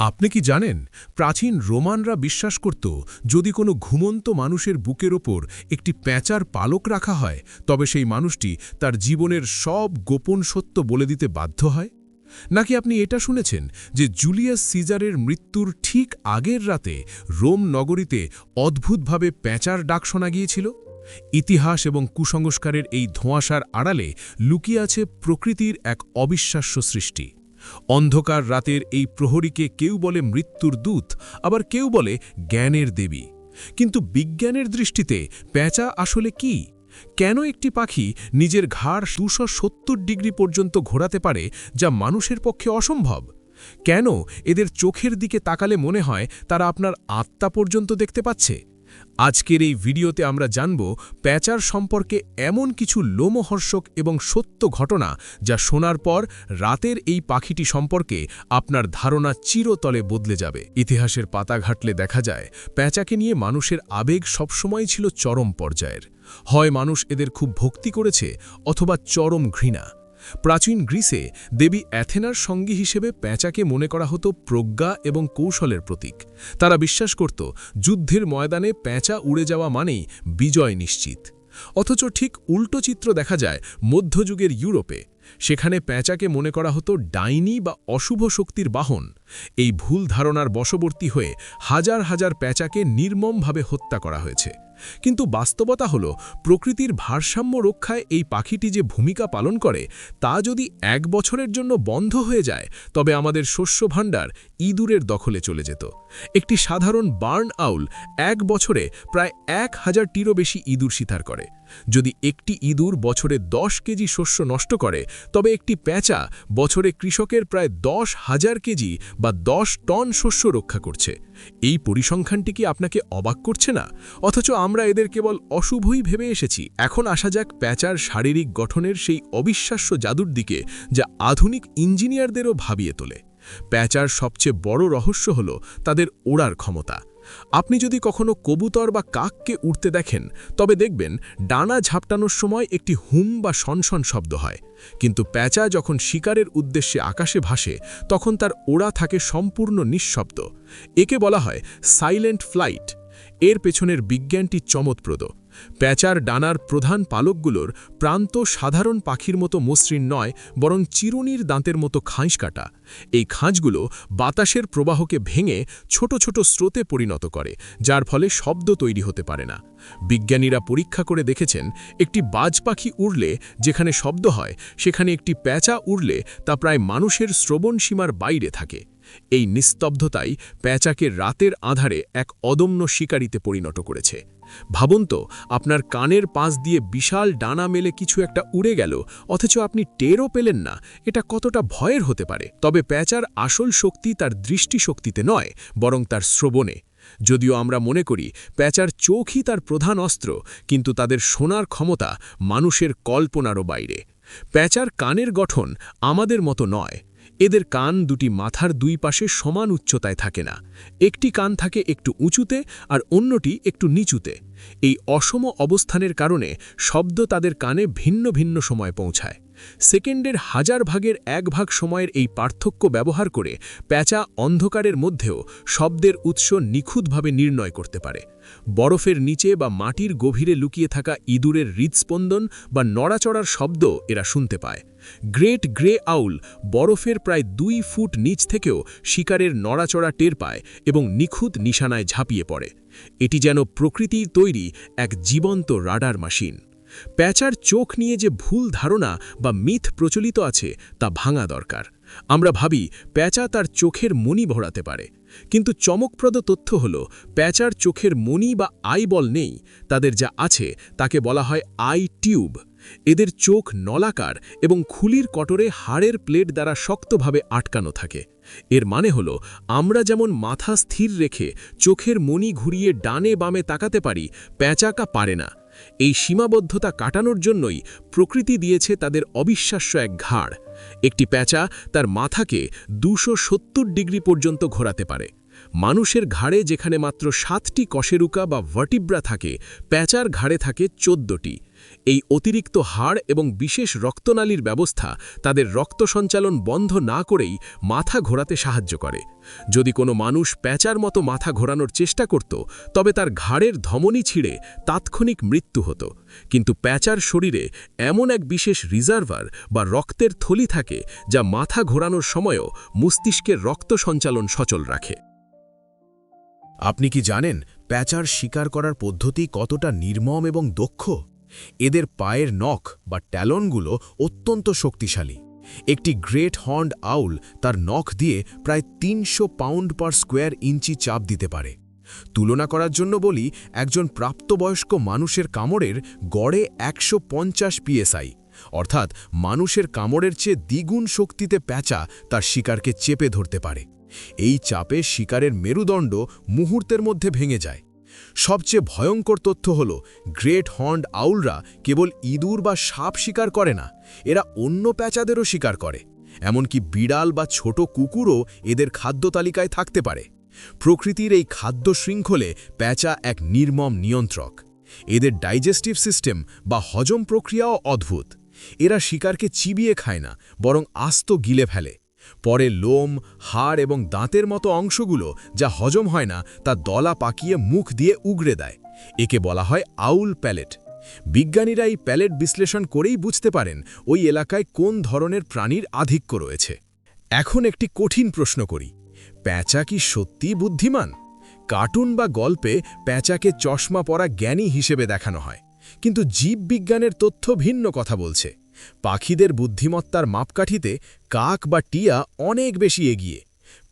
আপনি কি জানেন, প্রাচীন রোমানরা বিশ্বাস করত, যদি কোনো ঘুমন্ত মানুষের বুকের ওপর একটি প্যাঁচার পালক রাখা হয়, তবে সেই মানুষটি তার জীবনের সব গোপন সত্য বলে দিতে বাধ্য হয়? নাকি আপনি এটা শুনেছেন যে জুলিয়াস সিজারের মৃত্যুর ঠিক আগের রাতে রোম নগরীতে অদ্ভুতভাবে প্যাঁচার ডাক শোনা গিয়েছিল? ইতিহাস এবং কুসংস্কারের এই ধোঁয়াশার আড়ালে লুকিয়ে আছে প্রকৃতির এক অবিশ্বাস্য সৃষ্টি। অন্ধকার রাতের এই প্রহরীকে কেউ বলে মৃত্যুর দূত, আবার কেউ বলে জ্ঞানের দেবী। কিন্তু বিজ্ঞানের দৃষ্টিতে প্যাঁচা আসলে কি? কেন একটি পাখি নিজের ঘাড় দুশো ডিগ্রি পর্যন্ত ঘোরাতে পারে যা মানুষের পক্ষে অসম্ভব? কেন এদের চোখের দিকে তাকালে মনে হয় তারা আপনার আত্মা পর্যন্ত দেখতে পাচ্ছে? আজকের এই ভিডিওতে আমরা জানব প্যাঁচার সম্পর্কে এমন কিছু লোমহর্ষক এবং সত্য ঘটনা যা শোনার পর রাতের এই পাখিটি সম্পর্কে আপনার ধারণা চিরতলে বদলে যাবে। ইতিহাসের পাতা ঘাটলে দেখা যায়, প্যাঁচাকে নিয়ে মানুষের আবেগ সবসময় ছিল চরম পর্যায়ের। হয় মানুষ এদের খুব ভক্তি করেছে অথবা চরম ঘৃণা। প্রাচীন গ্রিসে দেবী অ্যাথেনার সঙ্গী হিসেবে প্যাঁচাকে মনে করা হতো প্রজ্ঞা এবং কৌশলের প্রতীক। তারা বিশ্বাস করত, যুদ্ধের ময়দানে প্যাঁচা উড়ে যাওয়া মানেই বিজয় নিশ্চিত। অথচ ঠিক উল্টো চিত্র দেখা যায় মধ্যযুগের ইউরোপে। সেখানে প্যাঁচাকে মনে করা হতো ডাইনি বা অশুভ শক্তির বাহন। এই ভুল ধারণার বশবর্তী হয়ে হাজার হাজার প্যাঁচাকে নির্মমভাবে হত্যা করা হয়েছে। কিন্তু বাস্তবতা হল, প্রকৃতির ভারসাম্য রক্ষায় এই পাখিটি যে ভূমিকা পালন করে, তা যদি এক বছরের জন্য বন্ধ হয়ে যায়, তবে আমাদের শস্য ভাণ্ডার ইঁদুরের দখলে চলে যেত। একটি সাধারণ বার্ন আউল এক বছরে প্রায় এক হাজারটিরও বেশি ইঁদুর শিকার করে। যদি একটি ইঁদুর বছরে দশ কেজি শস্য নষ্ট করে, তবে একটি প্যাঁচা বছরে কৃষকের প্রায় দশ হাজার কেজি বা দশ টন শস্য রক্ষা করছে। এই পরিসংখ্যানটি কি আপনাকে অবাক করছে না? অথচ আমরা এদের কেবল অশুভই ভেবে এসেছি। এখন আসা যাক প্যাঁচার শারীরিক গঠনের সেই অবিশ্বাস্য জাদুর দিকে যা আধুনিক ইঞ্জিনিয়ারদেরও ভাবিয়ে তোলে। প্যাঁচার সবচেয়ে বড় রহস্য হল তাদের ওড়ার ক্ষমতা। আপনি যদি কখনো কবুতর বা কাককে উঠতে দেখেন, তবে দেখবেন ডানা ঝাপটানোর সময় একটি হুম বা সনসন শব্দ হয়। কিন্তু প্যাঁচা যখন শিকারের উদ্দেশ্যে আকাশে ভাসে, তখন তার ওড়া থাকে সম্পূর্ণ নিঃশব্দ। একে বলা হয় সাইলেন্ট ফ্লাইট। এর পেছনের বিজ্ঞানটি চমৎপ্রদ। প্যাঁচার ডানার প্রধান পালকগুলোর প্রান্ত সাধারণ পাখির মতো মসৃণ নয়, বরং চিরুনির দাঁতের মতো খাঁজ কাটা। এই খাঁজগুলো বাতাসের প্রবাহকে ভেঙে ছোট ছোট স্রোতে পরিণত করে, যার ফলে শব্দ তৈরি হতে পারে না। বিজ্ঞানীরা পরীক্ষা করে দেখেছেন, একটি বাজ পাখি উড়লে যেখানে শব্দ হয়, সেখানে একটি প্যাঁচা উড়লে তা প্রায় মানুষের শ্রবণ সীমার বাইরে থাকে। এই নিস্তব্ধতাই প্যাঁচাকে রাতের আধারে এক অদম্য শিকারিতে পরিণত করেছে। ভাবুন তো, আপনার কানের পাশ দিয়ে বিশাল ডানা মেলে কিছু একটা উড়ে গেল, অথচ আপনি টেরও পেলেন না, এটা কতটা ভয়ের হতে পারে। তবে প্যাঁচার আসল শক্তি তার দৃষ্টিশক্তিতে নয়, বরং তার শ্রবণে। যদিও আমরা মনে করি, প্যাঁচার চোখই তার প্রধান অস্ত্র, কিন্তু তাদের শোনার ক্ষমতা মানুষের কল্পনারও বাইরে। প্যাঁচার কানের গঠন আমাদের মতো নয় এদের কান দুটি মাথার দুই পাশে সমান উচ্চতায় থাকে না। একটি কান থাকে একটু উঁচুতে আর অন্যটি একটু নিচুতে। এই অসম অবস্থানের কারণে শব্দ তাদের কানে ভিন্ন ভিন্ন সময় পৌঁছায়। সেকেন্ডের হাজার ভাগের এক ভাগ সময়ের এই পার্থক্য ব্যবহার করে প্যাঁচা অন্ধকারের মধ্যেও শব্দের উৎস নিখুঁতভাবে নির্ণয় করতে পারে। বরফের নিচে বা মাটির গভীরে লুকিয়ে থাকা ইঁদুরের হৃদস্পন্দন বা নড়াচড়ার শব্দ এরা শুনতে পায়। গ্রেট গ্রে আউল বরফের প্রায় দুই ফুট নিচ থেকেও শিকারের নড়াচড়া টের পায় এবং নিখুঁত নিশানায় ঝাঁপিয়ে পড়ে। এটি যেন প্রকৃতির তৈরি এক জীবন্ত রাডার মাসিন প্যাচার চোখ নিয়ে যে ভুল ধারণা বা মিথ প্রচলিত আছে তা ভাঙা দরকার। আমরা ভাবি প্যাচা তার চোখের মনি ভরাতে পারে। কিন্তু চমকপ্রদ তথ্য হল, প্যাচার চোখের মনি বা আইবল নেই, তাদের যা আছে তাকে বলা হয় আই টিউব। এদের চোখ নলাকার এবং খুলির কটরে হাড়ের প্লেট দ্বারা শক্তভাবে আটকানো থাকে। এর মানে হল, আমরা যেমন মাথা স্থির রেখে চোখের মনি ঘুরিয়ে ডানে বামে তাকাতে পারি, প্যাঁচাকা পারে না। এই সীমাবদ্ধতা কাটানোর জন্যই প্রকৃতি দিয়েছে তাদের অবিশ্বাস্য এক ঘাড়। একটি প্যাঁচা তার মাথাকে দুশো সত্তর ডিগ্রি পর্যন্ত ঘোরাতে পারে। মানুষের ঘাড়ে যেখানে মাত্র সাতটি কশেরুকা বা ভার্টিব্রা থাকে, প্যাঁচার ঘাড়ে থাকে চোদ্দটি। এই অতিরিক্ত হাড় এবং বিশেষ রক্তনালীর ব্যবস্থা তাদের রক্ত সঞ্চালন বন্ধ না করেই মাথা ঘোরাতে সাহায্য করে। যদি কোনো মানুষ প্যাঁচার মতো মাথা ঘোরানোর চেষ্টা করত, তবে তার ঘাড়ের ধমনী ছিঁড়ে তাৎক্ষণিক মৃত্যু হতো। কিন্তু প্যাঁচার শরীরে এমন এক বিশেষ রিজার্ভার বা রক্তের থলি থাকে যা মাথা ঘোরানোর সময়ও মস্তিষ্কের রক্ত সঞ্চালন সচল রাখে। আপনি কি জানেন, প্যাঁচার শিকার করার পদ্ধতি কতটা নির্মম এবং দক্ষ? এদের পায়ের নখ বা ট্যালনগুলো অত্যন্ত শক্তিশালী। একটি গ্রেট হর্নড আউল তার নখ দিয়ে প্রায় তিনশো পাউন্ড পার স্কোয়ার ইঞ্চি চাপ দিতে পারে। তুলনা করার জন্য বলি, একজন প্রাপ্তবয়স্ক মানুষের কামড়ের গড়ে একশো পঞ্চাশ পিএসআই। অর্থাৎ মানুষের কামড়ের চেয়ে দ্বিগুণ শক্তিতে প্যাঁচা তার শিকারকে চেপে ধরতে পারে। এই চাপে শিকারের মেরুদণ্ড মুহূর্তের মধ্যে ভেঙে যায়। সবচেয়ে ভয়ঙ্কর তথ্য হল, গ্রেট হর্নড আউলরা কেবল ইঁদুর বা সাপ শিকার করে না, এরা অন্য প্যাঁচাদেরও শিকার করে। এমনকি বিড়াল বা ছোট কুকুরও এদের খাদ্য তালিকায় থাকতে পারে। প্রকৃতির এই খাদ্য শৃঙ্খলে প্যাঁচা এক নির্মম নিয়ন্ত্রক। এদের ডাইজেস্টিভ সিস্টেম বা হজম প্রক্রিয়াও অদ্ভুত। এরা শিকারকে চিবিয়ে খায় না, বরং আস্ত গিলে ফেলে। পরে লোম, হাড় এবং দাঁতের মতো অংশগুলো যা হজম হয় না, তা দলা পাকিয়ে মুখ দিয়ে উগড়ে দেয়। একে বলা হয় আউল প্যালেট। বিজ্ঞানীরা এই প্যালেট বিশ্লেষণ করেই বুঝতে পারেন ওই এলাকায় কোন ধরনের প্রাণীর আধিক্য রয়েছে। এখন একটি কঠিন প্রশ্ন করি, প্যাঁচা কি সত্যিই বুদ্ধিমান? কার্টুন বা গল্পে প্যাঁচাকে চশমা পরা জ্ঞানী হিসেবে দেখানো হয়, কিন্তু জীববিজ্ঞানের তথ্য ভিন্ন কথা বলছে। পাখিদের বুদ্ধিমত্তার মাপকাঠিতে কাক বা টিয়া অনেক বেশি এগিয়ে।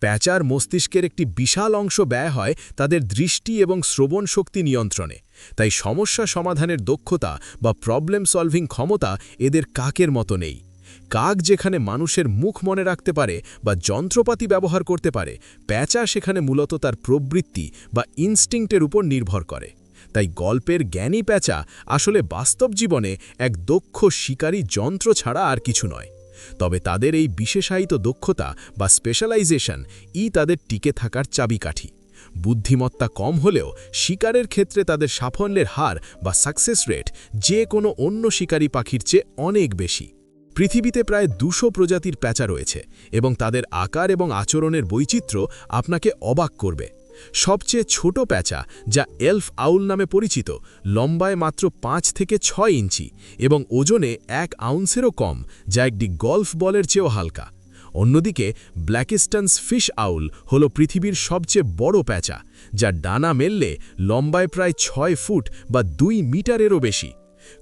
প্যাঁচার মস্তিষ্কের একটি বিশাল অংশ ব্যয় হয় তাদের দৃষ্টি এবং শ্রবণ শক্তি নিয়ন্ত্রণে। তাই সমস্যা সমাধানের দক্ষতা বা প্রবলেম সলভিং ক্ষমতা এদের কাকের মতো নেই। কাক যেখানে মানুষের মুখ মনে রাখতে পারে বা যন্ত্রপাতি ব্যবহার করতে পারে, প্যাঁচা সেখানে মূলত তার প্রবৃত্তি বা ইনস্টিংক্টের উপর নির্ভর করে। তাই গল্পের জ্ঞানী প্যাঁচা আসলে বাস্তব জীবনে এক দক্ষ শিকারী যন্ত্র ছাড়া আর কিছু নয়। তবে তাদের এই বিশেষায়িত দক্ষতা বা স্পেশালাইজেশন ই তাদের টিকে থাকার চাবিকাঠি। বুদ্ধিমত্তা কম হলেও শিকারের ক্ষেত্রে তাদের সাফল্যের হার বা সাকসেস রেট যে কোনো অন্য শিকারী পাখির চেয়ে অনেক বেশি। পৃথিবীতে প্রায় দুশো প্রজাতির প্যাঁচা রয়েছে এবং তাদের আকার এবং আচরণের বৈচিত্র্য আপনাকে অবাক করবে। সবচেয়ে ছোট প্যাঁচা, যা এলফ আউল নামে পরিচিত, লম্বায় মাত্র পাঁচ থেকে ছয় ইঞ্চি এবং ওজনে এক আউন্সেরও কম, যা একটি গল্ফ বলের চেয়েও হালকা। অন্যদিকে, ব্ল্যাকিস্টনস ফিশ আউল হল পৃথিবীর সবচেয়ে বড় প্যাঁচা, যা ডানা মেললে লম্বায় প্রায় ছয় ফুট বা দুই মিটারেরও বেশি।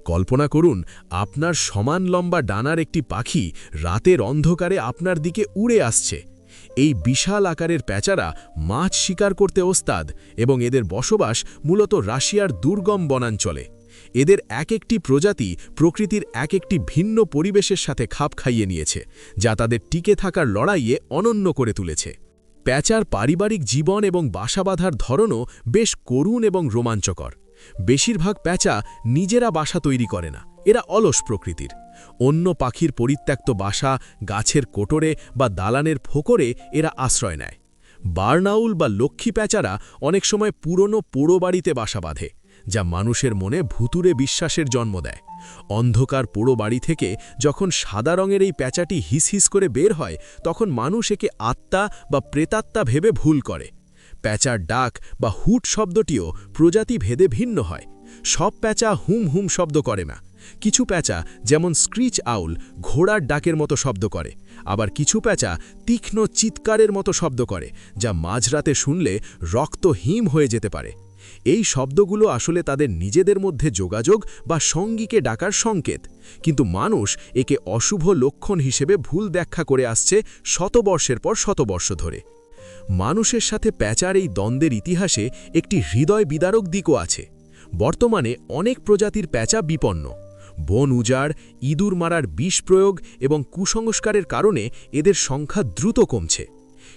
কল্পনা করুন, আপনার সমান লম্বা ডানার একটি পাখি রাতের অন্ধকারে আপনার দিকে উড়ে আসছে। এই বিশাল আকারের প্যাঁচারা মাছ শিকার করতে ওস্তাদ এবং এদের বসবাস মূলত রাশিয়ার দুর্গম বনাঞ্চলে। এদের এক একটি প্রজাতি প্রকৃতির এক একটি ভিন্ন পরিবেশের সাথে খাপ খাইয়ে নিয়েছে, যা তাদের টিকে থাকার লড়াইয়ে অনন্য করে তুলেছে। প্যাঁচার পারিবারিক জীবন এবং বাসা বাঁধার ধরনও বেশ করুণ এবং রোমাঞ্চকর। বেশিরভাগ প্যাঁচা নিজেরা বাসা তৈরি করে না, এরা অলস প্রকৃতির। অন্য পাখির পরিত্যক্ত বাসা, গাছের কোটরে বা দালানের ফোকরে এরা আশ্রয় নেয়। বার্নাউল বা লক্ষ্মী প্যাঁচারা অনেক সময় পুরনো পোড়ো বাড়িতে বাসা বাঁধে, যা মানুষের মনে ভুতুরে বিশ্বাসের জন্ম দেয়। অন্ধকার পোড়ো বাড়ি থেকে যখন সাদা রঙের এই প্যাঁচাটি হিস হিস করে বের হয়, তখন মানুষ একে আত্মা বা প্রেতাত্মা ভেবে ভুল করে। প্যাঁচার ডাক বা হুট শব্দটিও প্রজাতি ভেদে ভিন্ন হয়। সব প্যাঁচা হুম হুম শব্দ করে না। কিছু প্যাঁচা যেমন স্ক্রিচ আউল ঘোড়ার ডাকের মতো শব্দ করে, আবার কিছু প্যাঁচা তীক্ষ্ণ চিৎকারের মতো শব্দ করে, যা মাঝরাতে শুনলে রক্ত হিম হয়ে যেতে পারে। এই শব্দগুলো আসলে তাদের নিজেদের মধ্যে যোগাযোগ বা সঙ্গীকে ডাকার সংকেত, কিন্তু মানুষ একে অশুভ লক্ষণ হিসেবে ভুল ব্যাখ্যা করে আসছে শতবর্ষের পর শতবর্ষ ধরে। মানুষের সাথে প্যাঁচার এই দ্বন্দ্বের ইতিহাসে একটি হৃদয় বিদারক দিকও আছে। বর্তমানে অনেক প্রজাতির প্যাঁচা বিপন্ন। বন উজাড়, ইঁদুর মারার বিষ প্রয়োগ এবং কুসংস্কারের কারণে এদের সংখ্যা দ্রুত কমছে।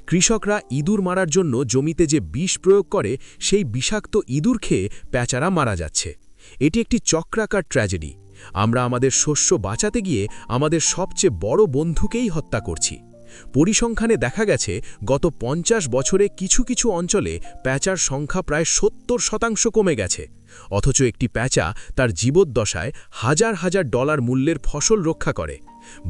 কৃষকরা ইঁদুর মারার জন্য জমিতে যে বিষ প্রয়োগ করে, সেই বিষাক্ত ইঁদুর খেয়ে প্যাঁচারা মারা যাচ্ছে। এটি একটি চক্রাকার ট্র্যাজেডি। আমরা আমাদের শস্য বাঁচাতে গিয়ে আমাদের সবচেয়ে বড় বন্ধুকেই হত্যা করছি। পরিসংখ্যানে দেখা গেছে, গত পঞ্চাশ বছরে কিছু কিছু অঞ্চলে প্যাঁচার সংখ্যা প্রায় সত্তর শতাংশ কমে গেছে। অথচ একটি প্যাঁচা তার জীবদ্দশায় হাজার হাজার ডলার মূল্যের ফসল রক্ষা করে।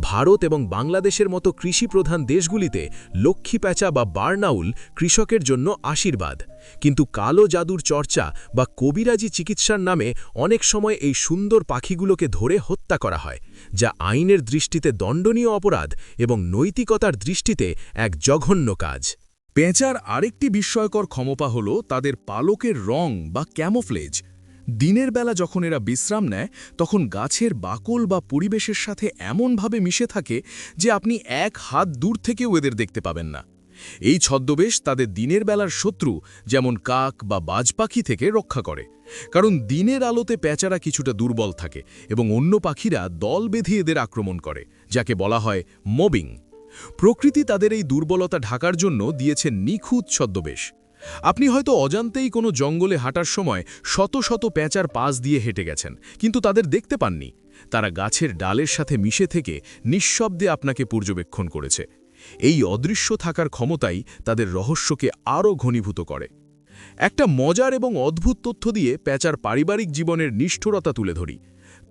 ভারত এবং বাংলাদেশের মতো কৃষিপ্রধান দেশগুলিতে লক্ষ্মী প্যাঁচা বা বার্নাউল কৃষকের জন্য আশীর্বাদ। কিন্তু কালো জাদুর চর্চা বা কবিরাজি চিকিৎসার নামে অনেক সময় এই সুন্দর পাখিগুলোকে ধরে হত্যা করা হয়, যা আইনের দৃষ্টিতে দণ্ডনীয় অপরাধ এবং নৈতিকতার দৃষ্টিতে এক জঘন্য কাজ। পেঁচার আরেকটি বিস্ময়কর ক্ষমতা হল তাদের পালকের রং বা ক্যামোফ্লেজ দিনের বেলা যখন এরা বিশ্রাম নেয়, তখন গাছের বাকল বা পরিবেশের সাথে এমনভাবে মিশে থাকে যে আপনি এক হাত দূর থেকেও এদের দেখতে পাবেন না। এই ছদ্মবেশ তাদের দিনের বেলার শত্রু, যেমন কাক বা বাজ পাখি থেকে রক্ষা করে। কারণ দিনের আলোতে পেঁচারা কিছুটা দুর্বল থাকে এবং অন্য পাখিরা দল বেঁধে এদের আক্রমণ করে, যাকে বলা হয় মবিং। প্রকৃতি তাদের এই দুর্বলতা ঢাকার জন্য দিয়েছে নিখুঁত ছদ্মবেশ। আপনি হয়তো অজান্তেই কোনো জঙ্গলে হাঁটার সময় শত শত প্যাঁচার পাশ দিয়ে হেঁটে গেছেন, কিন্তু তাদের দেখতে পাননি। তারা গাছের ডালের সাথে মিশে থেকে নিঃশব্দে আপনাকে পর্যবেক্ষণ করেছে। এই অদৃশ্য থাকার ক্ষমতাই তাদের রহস্যকে আরও ঘনীভূত করে। একটা মজার এবং অদ্ভুত তথ্য দিয়ে প্যাঁচার পারিবারিক জীবনের নিষ্ঠুরতা তুলে ধরি।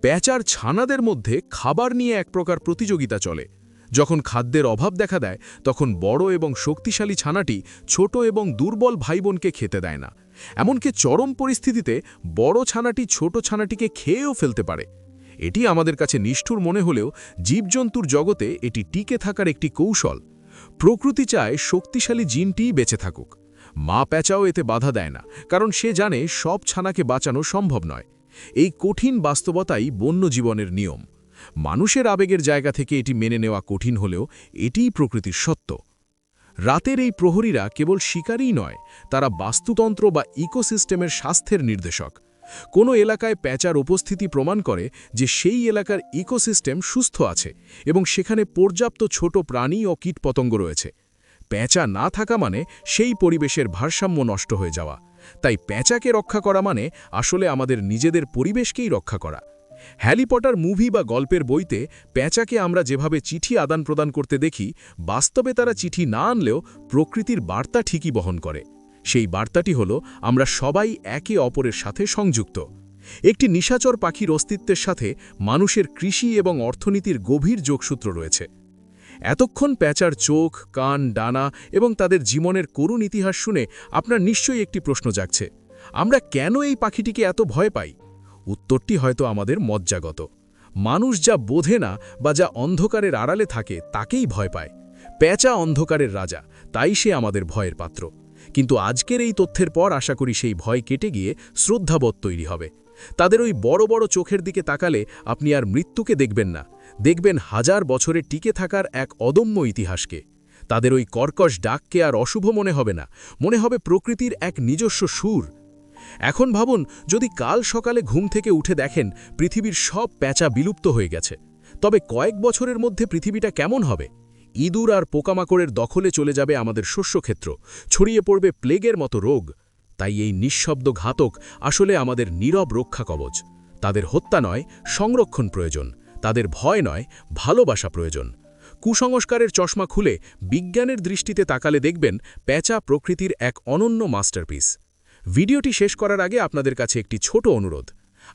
প্যাঁচার ছানাদের মধ্যে খাবার নিয়ে এক প্রকার প্রতিযোগিতা চলে। যখন খাদ্যের অভাব দেখা দেয়, তখন বড় এবং শক্তিশালী ছানাটি ছোট এবং দুর্বল ভাইবোনকে খেতে দেয় না। এমনকি চরম পরিস্থিতিতে বড় ছানাটি ছোট ছানাটিকে খেয়েও ফেলতে পারে। এটি আমাদের কাছে নিষ্ঠুর মনে হলেও জীবজন্তুর জগতে এটি টিকে থাকার একটি কৌশল। প্রকৃতি চায় শক্তিশালী জিনটিই বেঁচে থাকুক। মা প্যাঁচাও এতে বাধা দেয় না, কারণ সে জানে সব ছানাকে বাঁচানো সম্ভব নয়। এই কঠিন বাস্তবতাই বন্য জীবনের নিয়ম। মানুষের আবেগের জায়গা থেকে এটি মেনে নেওয়া কঠিন হলেও এটিই প্রকৃতির সত্য। রাতের এই প্রহরীরা কেবল শিকারই নয়, তারা বাস্তুতন্ত্র বা ইকোসিস্টেমের স্বাস্থ্যের নির্দেশক। কোনো এলাকায় প্যাঁচার উপস্থিতি প্রমাণ করে যে সেই এলাকার ইকোসিস্টেম সুস্থ আছে এবং সেখানে পর্যাপ্ত ছোট প্রাণী ও কীটপতঙ্গ রয়েছে। প্যাঁচা না থাকা মানে সেই পরিবেশের ভারসাম্য নষ্ট হয়ে যাওয়া। তাই প্যাঁচাকে রক্ষা করা মানে আসলে আমাদের নিজেদের পরিবেশকেই রক্ষা করা। হ্যারি পটার মুভি বা গল্পের বইতে প্যাঁচাকে আমরা যেভাবে চিঠি আদান প্রদান করতে দেখি, বাস্তবে তারা চিঠি না আনলেও প্রকৃতির বার্তা ঠিকই বহন করে। সেই বার্তাটি হল, আমরা সবাই একে অপরের সাথে সংযুক্ত। একটি নিশাচর পাখির অস্তিত্বের সাথে মানুষের কৃষি এবং অর্থনীতির গভীর যোগসূত্র রয়েছে। এতক্ষণ প্যাঁচার চোখ, কান, ডানা এবং তাদের জীবনের করুণ ইতিহাস শুনে আপনার নিশ্চয়ই একটি প্রশ্ন জাগছে। আমরা কেন এই পাখিটিকে এত ভয় পাই? উত্তরটি হয়তো আমাদের মজ্জাগত। মানুষ যা বোঝে না বা যা অন্ধকারের আড়ালে থাকে, তাকেই ভয় পায়। প্যাঁচা অন্ধকারের রাজা, তাই সে আমাদের ভয়ের পাত্র। কিন্তু আজকের এই তথ্যের পর আশা করি সেই ভয় কেটে গিয়ে শ্রদ্ধাবোধ তৈরি হবে। তাদের ওই বড় বড় চোখের দিকে তাকালে আপনি আর মৃত্যুকে দেখবেন না। দেখবেন হাজার বছরে টিকে থাকার এক অদম্য ইতিহাসকে। তাদের ওই কর্কশ ডাককে আর অশুভ মনে হবে না। মনে হবে প্রকৃতির এক নিজস্ব সুর। এখন ভাবুন, যদি কাল সকালে ঘুম থেকে উঠে দেখেন, পৃথিবীর সব প্যাঁচা বিলুপ্ত হয়ে গেছে। তবে কয়েক বছরের মধ্যে পৃথিবীটা কেমন হবে? ইঁদুর আর পোকামাকড়ের দখলে চলে যাবে আমাদের শস্যক্ষেত্র, ছড়িয়ে পড়বে প্লেগের মতো রোগ। তাই এই নিঃশব্দ ঘাতক আসলে আমাদের নীরব রক্ষা কবচ। তাদের হত্যা নয়, সংরক্ষণ প্রয়োজন। তাদের ভয় নয়, ভালোবাসা প্রয়োজন। কুসংস্কারের চশমা খুলে বিজ্ঞানের দৃষ্টিতে তাকালে দেখবেন, প্যাঁচা প্রকৃতির এক অনন্য মাস্টারপিস। ভিডিওটি শেষ করার আগে আপনাদের কাছে একটি ছোট অনুরোধ।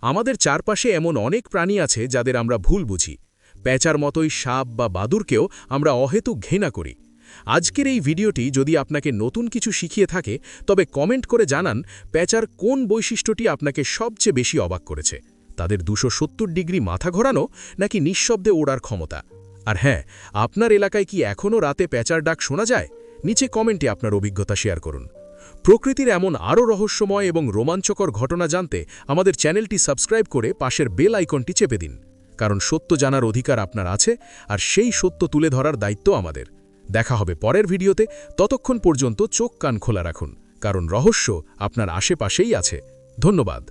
আমাদের চারপাশে এমন অনেক প্রাণী আছে যাদের আমরা ভুল বুঝি। প্যাঁচার মতোই সাপ বা বাদুরকেও আমরা অহেতুক ঘৃণা করি। আজকের এই ভিডিওটি যদি আপনাকে নতুন কিছু শিখিয়ে থাকে, তবে কমেন্ট করে জানান প্যাঁচার কোন বৈশিষ্ট্যটি আপনাকে সবচেয়ে বেশি অবাক করেছে। তাদের দুশো সত্তর ডিগ্রি মাথা ঘোরানো নাকি নিঃশব্দে ওড়ার ক্ষমতা? আর হ্যাঁ আপনার এলাকায় কি এখনও রাতে প্যাঁচার ডাক শোনা যায়? নিচে কমেন্টে আপনার অভিজ্ঞতা শেয়ার করুন। প্রকৃতির এমন আরও রহস্যময় এবং রোমাঞ্চকর ঘটনা জানতে আমাদের চ্যানেলটি সাবস্ক্রাইব করে পাশের বেল আইকনটি চেপে দিন, কারণ সত্য জানার অধিকার আপনার আছে আর সেই সত্য তুলে ধরার দায়িত্ব আমাদের। দেখা হবে পরের ভিডিওতে, ততক্ষণ পর্যন্ত চোখ কান খোলা রাখুন, কারণ রহস্য আপনার আশেপাশেই আছে। ধন্যবাদ।